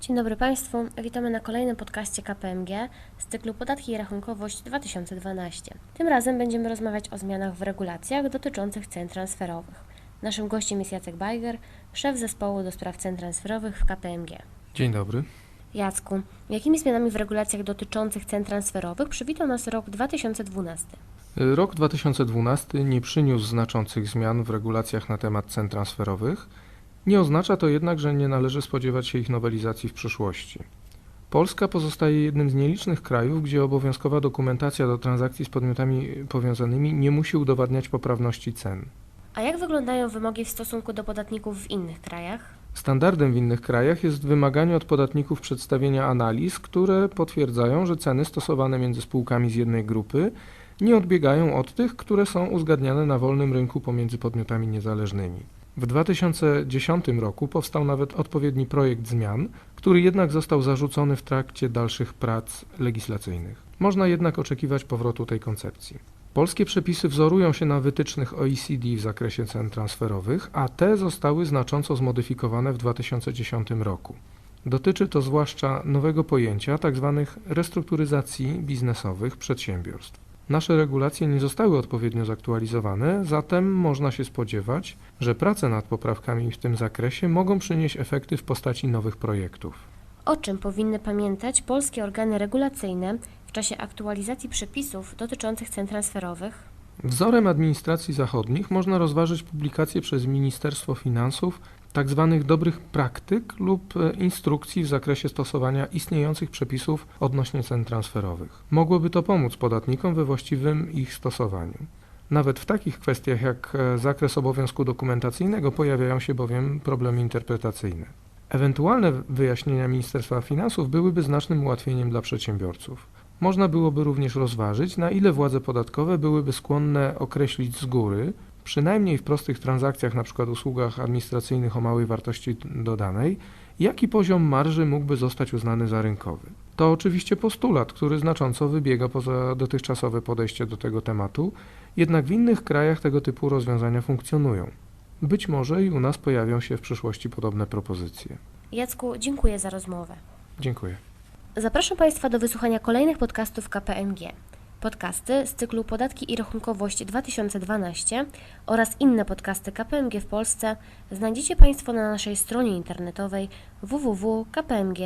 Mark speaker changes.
Speaker 1: Dzień dobry Państwu, witamy na kolejnym podcaście KPMG z cyklu Podatki i Rachunkowość 2012. Tym razem będziemy rozmawiać o zmianach w regulacjach dotyczących cen transferowych. Naszym gościem jest Jacek Bajger, szef zespołu do spraw cen transferowych w KPMG.
Speaker 2: Dzień dobry.
Speaker 1: Jacku, jakimi zmianami w regulacjach dotyczących cen transferowych przywitał nas rok 2012?
Speaker 2: Rok 2012 nie przyniósł znaczących zmian w regulacjach na temat cen transferowych. Nie oznacza to jednak, że nie należy spodziewać się ich nowelizacji w przyszłości. Polska pozostaje jednym z nielicznych krajów, gdzie obowiązkowa dokumentacja do transakcji z podmiotami powiązanymi nie musi udowadniać poprawności cen.
Speaker 1: A jak wyglądają wymogi w stosunku do podatników w innych krajach?
Speaker 2: Standardem w innych krajach jest wymaganie od podatników przedstawienia analiz, które potwierdzają, że ceny stosowane między spółkami z jednej grupy nie odbiegają od tych, które są uzgadniane na wolnym rynku pomiędzy podmiotami niezależnymi. W 2010 roku powstał nawet odpowiedni projekt zmian, który jednak został zarzucony w trakcie dalszych prac legislacyjnych. Można jednak oczekiwać powrotu tej koncepcji. Polskie przepisy wzorują się na wytycznych OECD w zakresie cen transferowych, a te zostały znacząco zmodyfikowane w 2010 roku. Dotyczy to zwłaszcza nowego pojęcia tzw. restrukturyzacji biznesowych przedsiębiorstw. Nasze regulacje nie zostały odpowiednio zaktualizowane, zatem można się spodziewać, że prace nad poprawkami w tym zakresie mogą przynieść efekty w postaci nowych projektów.
Speaker 1: O czym powinny pamiętać polskie organy regulacyjne w czasie aktualizacji przepisów dotyczących cen transferowych?
Speaker 2: Wzorem administracji zachodnich można rozważyć publikację przez Ministerstwo Finansów tzw. dobrych praktyk lub e, instrukcji w zakresie stosowania istniejących przepisów odnośnie cen transferowych. Mogłoby to pomóc podatnikom we właściwym ich stosowaniu. Nawet w takich kwestiach jak e, zakres obowiązku dokumentacyjnego pojawiają się bowiem problemy interpretacyjne. Ewentualne wyjaśnienia Ministerstwa Finansów byłyby znacznym ułatwieniem dla przedsiębiorców. Można byłoby również rozważyć, na ile władze podatkowe byłyby skłonne określić z góry, przynajmniej w prostych transakcjach, np. usługach administracyjnych o małej wartości dodanej, jaki poziom marży mógłby zostać uznany za rynkowy. To oczywiście postulat, który znacząco wybiega poza dotychczasowe podejście do tego tematu, jednak w innych krajach tego typu rozwiązania funkcjonują. Być może i u nas pojawią się w przyszłości podobne propozycje.
Speaker 1: Jacku, dziękuję za rozmowę.
Speaker 2: Dziękuję.
Speaker 1: Zapraszam Państwa do wysłuchania kolejnych podcastów KPMG. Podcasty z cyklu Podatki i Rachunkowość 2012 oraz inne podcasty KPMG w Polsce znajdziecie Państwo na naszej stronie internetowej www.kpmg.pl.